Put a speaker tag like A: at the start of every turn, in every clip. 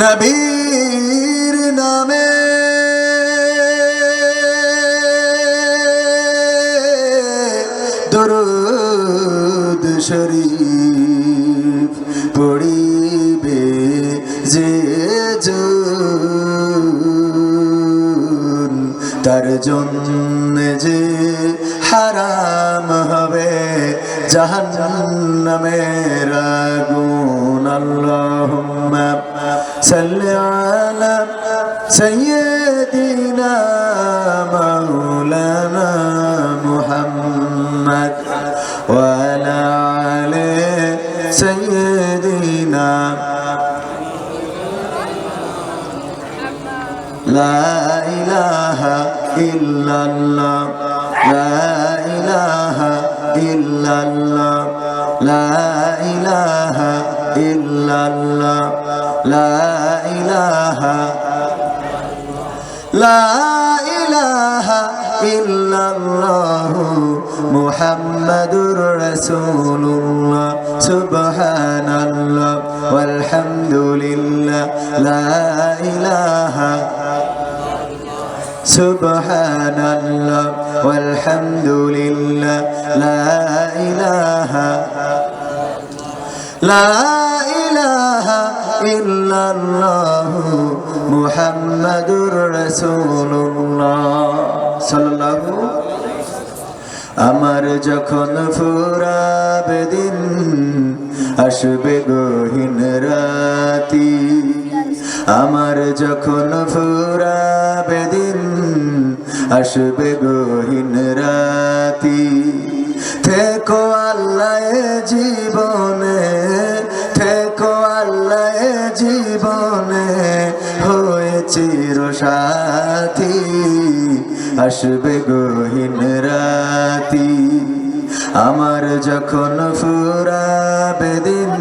A: নবীর নামে। দরুদ শরীফ পড়িবে যে তার জন্য যে হারাম হবে জাহান জাহান্নামের আগুন, আল্লাহুম্মা صل على سيدنا مولانا محمد وعلى سيدنا لا إله إلا الله لا إله إلا الله لا إله إلا الله. لا إله. لا إله إلا الله محمد رسول الله سبحان الله والحمد لله لا إله. سبحان الله والحمد لله لا إله. لا আমার যখন ফুরাবে দিন, আসবে গহীন রাতি। আমার যখন ফুরাবে দিন, আসবে গহীন রাতি। থেকো আল্লাহ জীবনে, থেকো আল্লাহ জীবনে হয়ে চির সাথী আসবে গহীন রাতি। আমার যখন ফুরাবে দিন,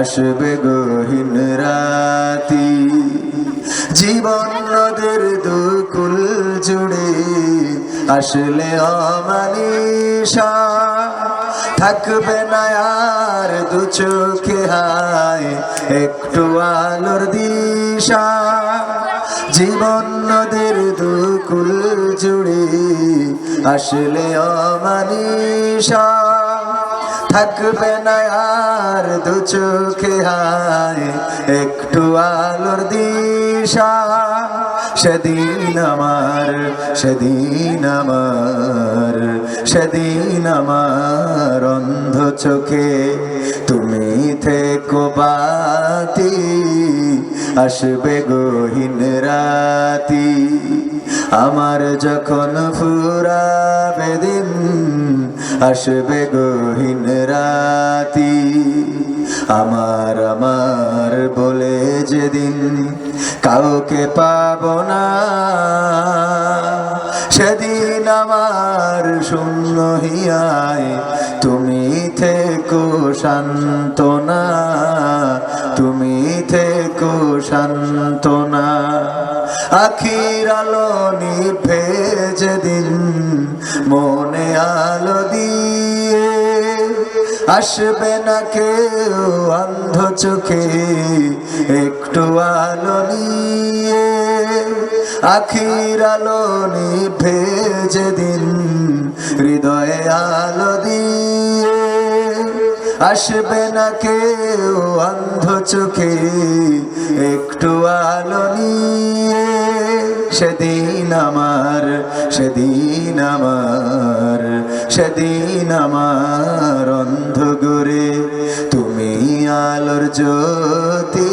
A: আসবে গহীন রাতি। জীবন নদের দুকুল জুড়ে আসলে অমানিসা। থাকবে না আর দু চোখে হায়, একটু আলোর দিশা। জীবন নদের দুকুল জুড়ে আসলে অমানিসা থাকবে না আর দু চোখে হায়, একটু আলোর দিশা। সেদিন আমার সেদিন আমার সেদিন আমার অন্ধ চোখে তুমি থেকো বাতি, আসবে গহীন রাতি। আমার যখন ফুরাবে দিন, আসবে গহীন রাতি। আমার আমার বলে যেদিন কাউকে পাব না, সেদিন আমার শূন্য হিয়ায়, তুমি থেকো শান্তনা তুমি থেকো শান্তনা আখির আলো নিভে যেদিন মনে আলো দিয়ে, আসবে না কেউ অন্ধ চোখে একটু আলো নিয়ে। আখির আলো নিভে যেদিন, হৃদয়ে আলো দিয়ে আসবে না কেউ অন্ধ চোখে, একটু আলো নিয়ে সেদিন আমার সেদিন আমার সেদিন আমার অন্ধ তুমি আলোর জ্যোতি